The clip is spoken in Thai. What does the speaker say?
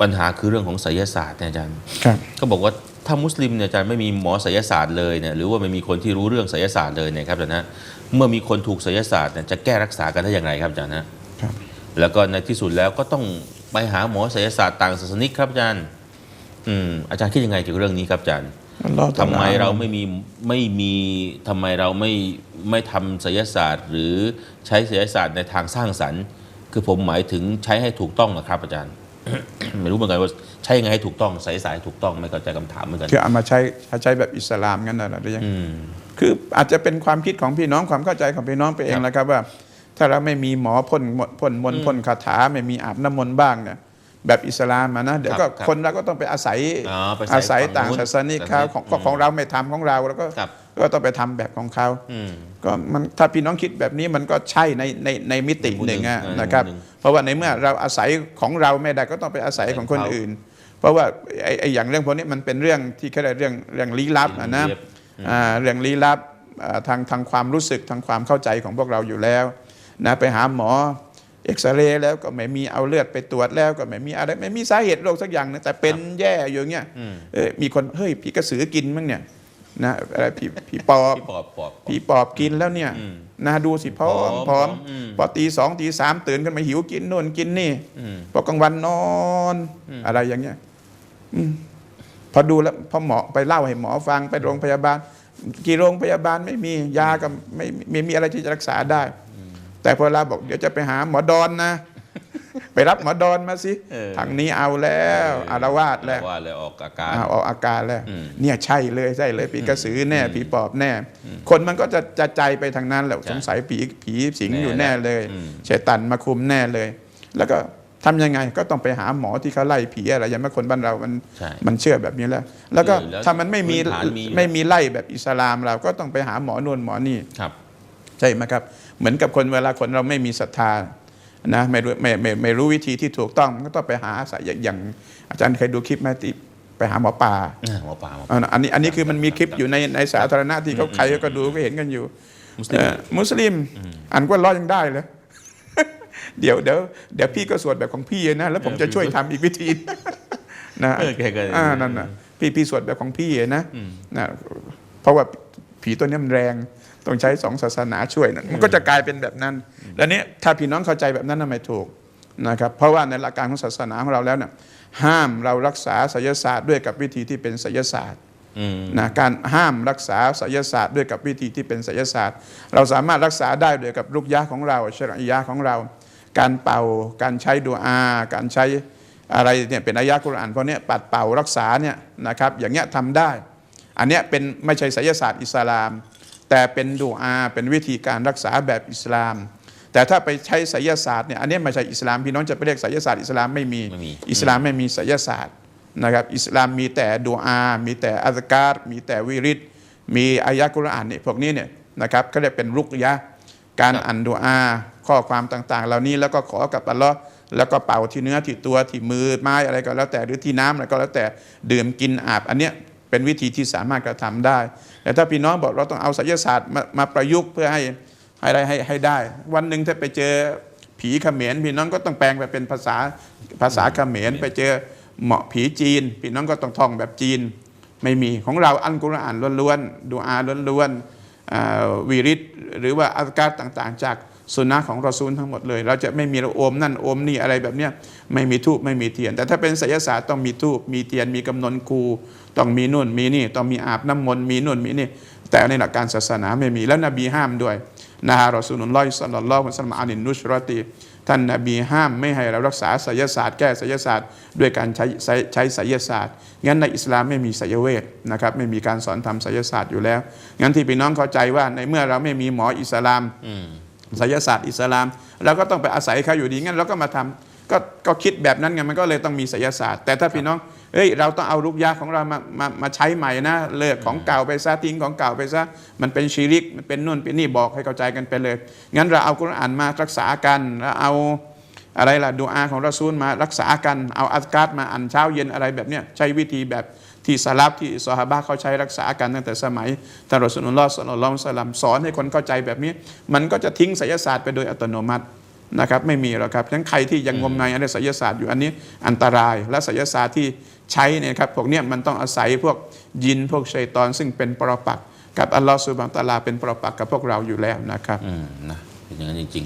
ปัญหาคือเรื่องของไสยศาสตร์เนี่ยอาจารย์ครับก็บอกว่าถ้ามุสลิมเนี่ยอาจารย์ไม่มีหมอไสยศาสตร์เลยเนี่ยหรือว่าไม่มีคนที่รู้เรื่องไสยศาสตร์เลยเนี่ยครับอาจารย์นะเมื่อมีคนถูกไสยศาสตร์เนี่ยจะแก้รักษากันได้อย่างไรครับอาจารย์นะครับแล้วก็ในที่สุดแล้วก็ต้องไปหาหมอไสยศาสตร์ต่างศาสนิกครับอาจารย์อืมอาจารย์คิดยังไงเกี่ยวกับเรื่องนี้ครับอาจารย์อัลลอฮฺทำไมตะอลเราไม่มีไม่มีทำไมเราไม่ไม่ทำศิลศาสตร์ หรือใช้ศิลศาสตร์ในทางสร้างสรรค์ คือผมหมายถึงใช้ให้ถูกต้องนะครับอาจารย์ ไม่รู้เหมือนกันว่าใช้ยังไงให้ถูกต้องศิลศาสตร์ให้ถูกต้องไม่เข้าใจคำถามเหมือนกันคือเอามาใยังใช้แบบอิสลามงั้นน่ะหรือยังอืมคืออาจจะเป็นความคิดของพี่น้องความเข้าใจของพี่น้องไปเองครับแหล้วครับว่า ถ้าเราไม่มีหมอพ่นมนต์พ่นมนต์พ่นคาถาไม่มีอาบน้ำมนต์บ้างเนี่ย แบบอิสลามอะนะเดี๋ยวก็ครับคนเราก็ต้องไปอาศัยอ๋อไปอาอาศัศัยยฝั่งต่างนู้นศาสนิกเขาของอืมของเราไม่ทำของเราแล้วก็ครับก็ต้องไปทำแบบของเขาอืมก็มันถ้าพี่น้องคิดแบบนี้มันก็ใช่ในในในมิติในมุมหนึ่งอะหนึ่งนะครับในมุมหนึ่งเพราะว่าในเมื่อเราอาศัยของเราไม่ได้ก็ต้องไปอาศัยของคนของเขาอื่น เพราะว่าไอ้ไอ้อย่างเรื่องพวกนี้มันเป็นเรื่องที่เขาเรียกเรื่องเรื่องลี้ลับอะนะเรียบอ่าเรื่องลี้ลับอ่าทางทางความรู้สึกทางความเข้าใจของพวกเราอยู่แล้วนะไปหาหมอ เอ็กซเรย์แล้วก็ไม่มีเอาเลือดไปตรวจแล้วก็ไม่มีอะไรไม่มีสาเหตุโรคสักอย่างนะแต่เป็นแย่อยู่อย่างเงี้ยอืมเออมีคนเฮ้ยผีกระสือกินมั้งเนี่ยนะอะไรผีผีปอบพี่ปอบปอบผีปอบกินแล้วเนี่ยอืมนะดูสิพร้อมผอมพร้อมอืมพอตีสองตีสามตื่นขึ้นมาหิวกินโน่นกินนี่อืมพอกลางวันนอนอะไรอย่างเงี้ยอืมพอดูแล้วพอหมอไปเล่าให้หมอฟังไปโรงพยาบาล กี่โรงพยาบาลไม่มียาก็ไม่ไม่มีอะไรที่จะรักษาได้ แต่พอเราบอกเดี๋ยวจะไปหาหมอดอนนะ ไปรับหมอดอนมาสิเออทางนี้เอาแล้วอารวาสแล้วว่าเลยออกอาการอ่าออกอาการแล้วอืมเนี่ยใช่เลยใช่เลยผีกระสือแน่ผีปอบแน่ คนมันก็จะจะใจไปทางนั้นแหละใช่สงสัยผีผีสิงแน่อยู่แน่เลยอืมเชตันมาคุมแน่เลย แล้วก็ทำยังไงก็ต้องไปหาหมอที่เขาไล่ผีอะไรอย่างเมื่อคนบ้านเรามันใช่มันเชื่อแบบนี้แล้ว แล้วก็เออแล้วถ้ามันไม่มีพื้นฐานมีอยู่ไม่มีไล่แบบอิสลามเราก็ต้องไปหาหมอนวลหมอนี่ครับ ใช่ไหมครับ เหมือนกับคนเวลาคนเราไม่มีศรัทธานะไม่รู้ไม่ไม่ไม่รู้วิธีที่ถูกต้องมันก็ต้องไปหาอาศัยอย่างอย่างอาจารย์เคยดูคลิปไหมที่ไปหาหมอป่าอ่าหมอปลาหมอปลาอ่าอันนี้อันนี้คือมันมีคลิปอยู่ในในสาธารณะที่เขาใครก็ดูก็เห็นกันอยู่ มุสลิมเอ่อมุสลิมอันก็ร้อยยังได้เลยเดี๋ยวเดี๋ยวเดี๋ยวพี่ก็สวดแบบของพี่นะแล้วผมจะช่วยทำอีกวิธีนะเออแกก็อ่านั่นน่ะพี่พี่สวดแบบของพี่นะนะเพราะว่าผีตัวนี้มันแรง ต้องใช้สองศาสนาช่วยนะมันก็จะกลายเป็นแบบนั้น แล้วเนี้ถ้าพี่น้องเข้าใจแบบนั้นน่ะไม่ถูกนะครับเพราะว่าในหลักการของศาสนาของเราแล้วเนี่ยห้ามเรารักษาไสยศาสตร์ด้วยกับวิธีที่เป็นไสยศาสตร์อืมนะการห้ามรักษาไสยศาสตร์ด้วยกับวิธีที่เป็นไสยศาสตร์ เราสามารถรักษาได้ด้วยกับลูกยะของเราชรอยะของเรา การเป่า การใช้ดูอา การใช้อะไรเนี่ยเป็นอายะกุรอานพวกเนี้ยปัดเป่ารักษาเนี่ยนะครับอย่างเงี้ยทำได้ อันเนี้ยเป็นไม่ใช่ไสยศาสตร์อิสลาม แต่เป็นดูอาเป็นวิธีการรักษาแบบอิสลาม แต่ถ้าไปใช้ไสยศาสตร์เนี่ยอันเนี้ยไม่ใช่อิสลามพี่น้องจะไปเรียกไสยศาสตร์อิสลามไม่มีไม่มีอิสลามไม่มีไสยศาสตร์นะครับอิสลามมีแต่ดูอา มีแต่อัลการ์มีแต่วิริตมีอายะกุรอานเนี่ยพวกนี้เนี่ยนะครับเขาเรียกเป็นรุกยะห์การอ่านดูอา ข้อความต่างๆ เหล่านี้แล้วก็ขอกับอัลลอฮ์แล้วก็เป่าที่เนื้อที่ตัวที่มือไม้อะไรก็แล้วแต่หรือที่น้ำอะไรก็แล้วแต่ดื่มกินอาบอันเนี้ย เป็นวิธีที่สามารถกระทำได้ แต่ถ้าพี่น้องบอกเราต้องเอาไสยศาสตร์มามาประยุกต์เพื่อให้ให้ได้ให้ให้ได้ วันหนึ่งถ้าไปเจอผีเขมรพี่น้องก็ต้องแปลงไปเป็นภาษาภาษาเขมรไปเจอเหมาะผีจีน พี่น้องก็ต้องท่องแบบจีน ไม่มีของเราอัลกุรอานล้วนๆดูอาล้วนๆวีริตหรือว่าอัลการต่างๆ จาก สุนนะของรอซูลทั้งหมดเลย เราจะไม่มีโอมนั่นโอมนี่อะไรแบบเนี้ยไม่มีทูบไม่มีเทียน แต่ถ้าเป็นไสยศาสตร์ต้องมีทูบมีเทียนมีกำนนคูต้องมีนู่นมีนี่ต้องมีอาบน้ำมนต์มีนู่นมีนี่ แต่ในหลักการศาสนาไม่มีแล้วนบีห้ามด้วยนะฮะรอซูลุลลอฮิสัลลัลลอฮุอะลัยฮิวะซัลลัมอานินนุชรอตีท่านนบีห้ามไม่ให้เรารักษาไสยศาสตร์แก้ไสยศาสตร์ด้วยการใช้ใช้ใช้ไสยศาสตร์ งั้นในอิสลามไม่มีไสยเวทนะครับไม่มีการสอนทำไสยศาสตร์อยู่แล้ว งั้นที่พี่น้องเข้าใจว่าในเมื่อเราไม่มีหมออิสลาม อืมไสยศาสตร์อิสลามเราก็ต้องไปอาศัยเขาอยู่ดีงั้นเราก็มาทำก็ก็คิดแบบนั้นไงมันก็เลยต้องมีไสยศาสตร์ แต่ถ้าพี่น้องเฮ้ยเราต้องเอาลูกยาของเรามามามาใช้ใหม่นะเลิกของเก่าไปซะทิ้งของเก่าไปซะมันเป็นชีริกมันเป็นนู่นเป็นนี่บอกให้เข้าใจกันไปเลย งั้นเราเอากุรอานมารักษากันแล้วเอาอะไรล่ะดูอาของเรอซูลมารักษากันเอาอัลการ์มาอ่านเช้าเย็นอะไรแบบเนี้ยใช้วิธีแบบ ที่สลับที่ซอฮาบะเขาใช้รักษากันตั้งแต่สมัยท่านรอซูลุลลอฮ์ศ็อลลอฮุอะลัยฮิวะซัลลัมสอนให้คนเข้าใจแบบนี้ มันก็จะทิ้งไสยศาสตร์ไปโดยอัตโนมัตินะครับไม่มีหรอกครับฉะนั้นใครที่ยังงมงายในไสยศาสตร์อยู่อันนี้อันตราย และไสยศาสตร์ที่ใช้เนี่ยครับพวกเนี้ยมันต้องอาศัยพวกยินพวกชัยตอน ซึ่งเป็นปรปักษ์กับอัลลอฮฺสุบานตาลาเป็นปรปักษ์กับพวกเราอยู่แล้วนะครับอืมนะเป็นอย่างนั้นจริง